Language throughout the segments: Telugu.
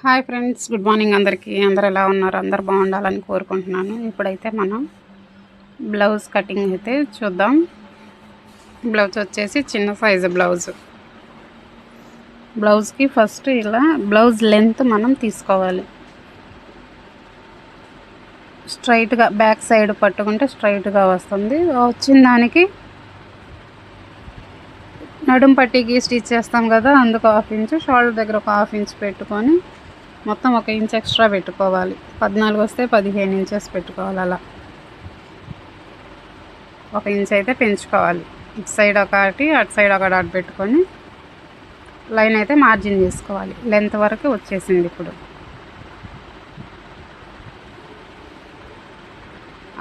హాయ్ ఫ్రెండ్స్ గుడ్ మార్నింగ్ అందరికీ. అందరు ఎలా ఉన్నారు? అందరు బాగుండాలని కోరుకుంటున్నాను. ఇప్పుడైతే మనం బ్లౌజ్ కటింగ్ అయితే చూద్దాం. బ్లౌజ్ వచ్చేసి చిన్న సైజు బ్లౌజ్. బ్లౌజ్కి ఫస్ట్ ఇలా బ్లౌజ్ లెంత్ మనం తీసుకోవాలి. స్ట్రైట్గా బ్యాక్ సైడ్ పట్టుకుంటే స్ట్రైట్గా వస్తుంది. వచ్చిన దానికి నడుం పట్టికి స్టిచ్ చేస్తాం కదా అందుకు హాఫ్ ఇంచ్ షోల్డర్ దగ్గర ఒక హాఫ్ ఇంచ్ పెట్టుకొని మొత్తం ఒక ఇంచ్ ఎక్స్ట్రా పెట్టుకోవాలి. పద్నాలుగు వస్తే పదిహేను ఇంచెస్ పెట్టుకోవాలి అలా. ఒక ఇంచ్ అయితే పెంచుకోవాలి. ఇటు సైడ్ ఒకటి అటు సైడ్ ఒక డాట్ పెట్టుకొని లైన్ అయితే మార్జిన్ చేసుకోవాలి. లెంత్ వరకు వచ్చేసింది ఇప్పుడు.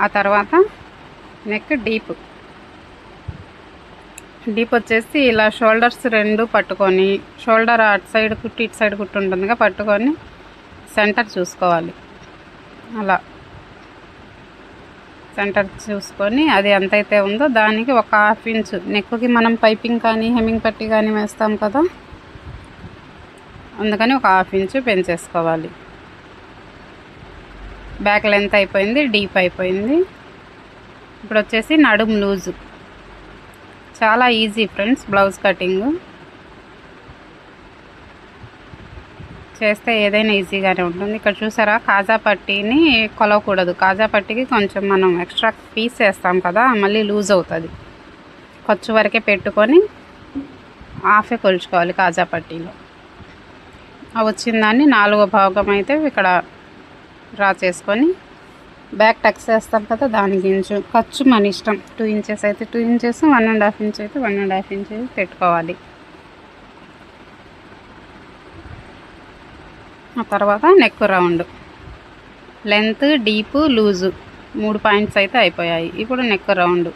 ఆ తర్వాత నెక్ డీప్. డీప్ వచ్చేసి ఇలా షోల్డర్స్ రెండు పట్టుకొని షోల్డర్ అటు సైడ్ కుట్టి ఇటు సైడ్ కుట్టు ఉంటుందిగా పట్టుకొని సెంటర్ చూసుకోవాలి. అలా. సెంటర్ చూసుకొని అది ఎంతైతే ఉందో దానికి ఒక హాఫ్ ఇంచ్ నెక్కి మనం పైపింగ్ కానీ హెమ్మింగ్ పట్టి కానీ వేస్తాం కదా అందుకని ఒక హాఫ్ ఇంచ్ పెంచేసుకోవాలి. బ్యాక్ లెంత్ అయిపోయింది డీప్ అయిపోయింది. ఇప్పుడు వచ్చేసి నడుం లూజు. చాలా ఈజీ ఫ్రెండ్స్ బ్లౌజ్ కటింగ్. చేస్తే ఏదైనా ఈజీగానే ఉంటుంది. ఇక్కడ చూసారా కాజా పట్టీని కొలవకూడదు. కాజా పట్టీకి కొంచెం మనం ఎక్స్ట్రా పీస్ వేస్తాం కదా మళ్ళీ లూజ్ అవుతుంది. ఖర్చు వరకే పెట్టుకొని హాఫే కొలుచుకోవాలి కాజా పట్టీలో. ఆ వచ్చిన దాన్ని నాలుగో భాగం అయితే ఇక్కడ డ్రా చేసుకొని బ్యాక్ టక్స్ వేస్తాం కదా దానికి ఇంచు ఖర్చు మన ఇష్టం. టూ ఇంచెస్ అయితే two inches one and half inch అయితే వన్ అండ్ హాఫ్ ఇంచ్ పెట్టుకోవాలి. ఆ తర్వాత neck round length deep loose మూడు పాయింట్స్ అయితే అయిపోయాయి. ఇప్పుడు నెక్ రౌండ్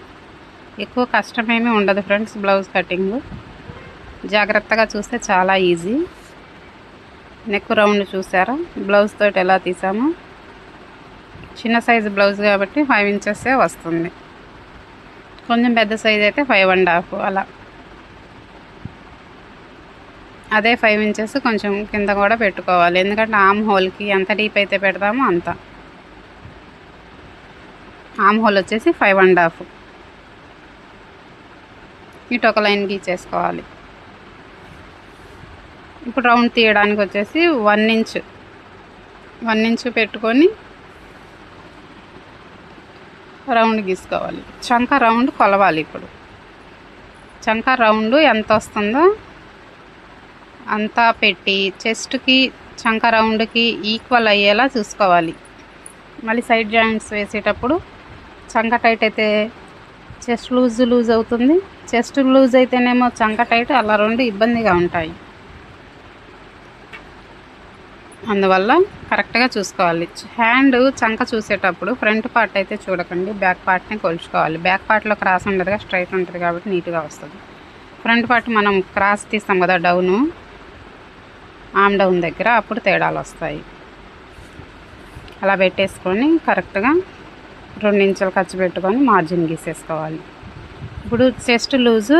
ఎక్కువ కష్టమేమీ ఉండదు ఫ్రెండ్స్ బ్లౌజ్ కటింగ్. జాగ్రత్తగా చూస్తే చాలా ఈజీ. నెక్ రౌండ్ చూసారా? బ్లౌజ్ తోటి ఎలా తీసామో? చిన్న సైజు బ్లౌజ్ కాబట్టి ఫైవ్ ఇంచెస్సే వస్తుంది. కొంచెం పెద్ద సైజ్ అయితే ఫైవ్ అండ్ హాఫ్ అలా. అదే ఫైవ్ ఇంచెస్ కొంచెం కింద కూడా పెట్టుకోవాలి. ఎందుకంటే ఆమ్ హోల్కి ఎంత డీప్ అయితే పెడతామో అంత. ఆమ్ హోల్ వచ్చేసి ఫైవ్ అండ్ హాఫ్ ఇటు ఒక లైన్ గీచేసుకోవాలి ఇప్పుడు రౌండ్ తీయడానికి వచ్చేసి వన్ ఇంచ్ వన్ ఇంచ్ పెట్టుకొని రౌండ్ గీసుకోవాలి. చంక రౌండ్ కొలవాలి ఇప్పుడు. చంక రౌండ్ ఎంత వస్తుందో అంతా పెట్టి చెస్ట్కి చంక రౌండ్కి ఈక్వల్ అయ్యేలా చూసుకోవాలి. మళ్ళీ సైడ్ జాయింట్స్ వేసేటప్పుడు చంక టైట్ అయితే చెస్ట్ లూజ్ లూజ్ అవుతుంది. చెస్ట్ లూజ్ అయితేనేమో చంక టైట్ అలా రెండు ఇబ్బందిగా ఉంటాయి. అందువల్ల కరెక్ట్గా చూసుకోవాలి. హ్యాండ్ చంక చూసేటప్పుడు ఫ్రంట్ పార్ట్ అయితే చూడకండి. బ్యాక్ పార్ట్ని కొలుచుకోవాలి. బ్యాక్ పార్ట్లో క్రాస్ ఉండదుగా స్ట్రైట్ ఉంటుంది కాబట్టి నీట్గా వస్తుంది. ఫ్రంట్ పార్ట్ మనం క్రాస్ తీస్తాం కదా డౌను. ఆమ్ డౌన్ దగ్గర అప్పుడు తేడాలు వస్తాయి. అలా పెట్టేసుకొని కరెక్ట్గా రెండు ఇంచులు ఖర్చు పెట్టుకొని మార్జిన్ గీసేసుకోవాలి. ఇప్పుడు చెస్ట్ లూజు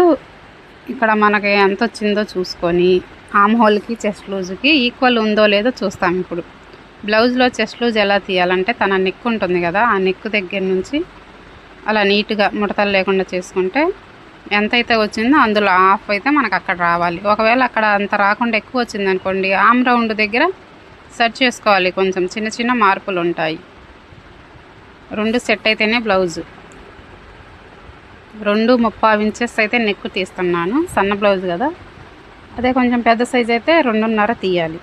ఇక్కడ మనకి ఎంత వచ్చిందో చూసుకొని ఆమ్ హోల్కి చెస్ట్ లూజుకి ఈక్వల్ ఉందో లేదో చూస్తాం ఇప్పుడు. బ్లౌజ్లో చెస్ట్ లూజ్ ఎలా తీయాలంటే తన నెక్ ఉంటుంది కదా ఆ నెక్ దగ్గర నుంచి అలా నీట్గా ముడతలు లేకుండా చేసుకుంటే ఎంత అయితే వచ్చిందో అందులో హాఫ్ అయితే మనకు అక్కడ రావాలి. ఒకవేళ అక్కడ అంత రాకుండా ఎక్కువ వచ్చింది అనుకోండి ఆమ్ రౌండ్ దగ్గర సెట్ చేసుకోవాలి. కొంచెం చిన్న చిన్న మార్పులు ఉంటాయి. రెండు సెట్ అయితేనే బ్లౌజు. రెండు ముప్పై ఇంచెస్ అయితే నెక్ తీస్తున్నాను. సన్న బ్లౌజ్ కదా. అదే కొంచెం పెద్ద సైజ్ అయితే రెండున్నర తీయాలి.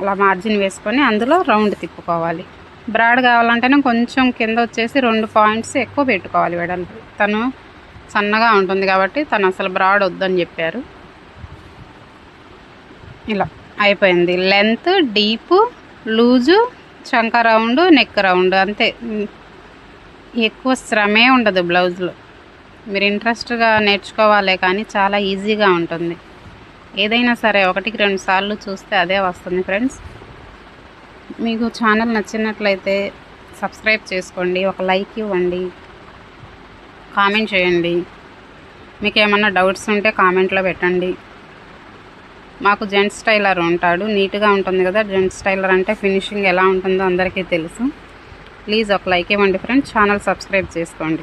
అలా మార్జిన్ వేసుకొని అందులో రౌండ్ తిప్పుకోవాలి. బ్రాడ్ కావాలంటేనే కొంచెం కింద వచ్చేసి రెండు పాయింట్స్ ఎక్కువ పెట్టుకోవాలి వెడల్పు తను సన్నగా ఉంటుంది కాబట్టి తను అసలు బ్రాడ్ వద్దని చెప్పారు. ఇలా అయిపోయింది. లెంత్ డీప్ లూజు చంక రౌండ్ నెక్ రౌండ్ అంతే. ఎక్కువ శ్రమే ఉండదు బ్లౌజ్లో. మీరు ఇంట్రెస్ట్గా నేర్చుకోవాలే కానీ చాలా ఈజీగా ఉంటుంది. ఏదైనా సరే ఒకటికి రెండు సార్లు చూస్తే అదే వస్తుంది ఫ్రెండ్స్. మీకు ఛానల్ నచ్చినట్లయితే సబ్స్క్రైబ్ చేసుకోండి ఒక లైక్ ఇవ్వండి కామెంట్ చేయండి. మీకు ఏమన్నా డౌట్స్ ఉంటే కామెంట్లో పెట్టండి. మాకు జెంట్స్ టైలర్ ఉంటాడు నీట్గా ఉంటుంది కదా జెంట్స్ టైలర్ అంటే ఫినిషింగ్ ఎలా ఉంటుందో అందరికీ తెలుసు. ప్లీజ్ ఒక లైక్ ఇవ్వండి ఫ్రెండ్స్ ఛానల్ సబ్స్క్రైబ్ చేసుకోండి.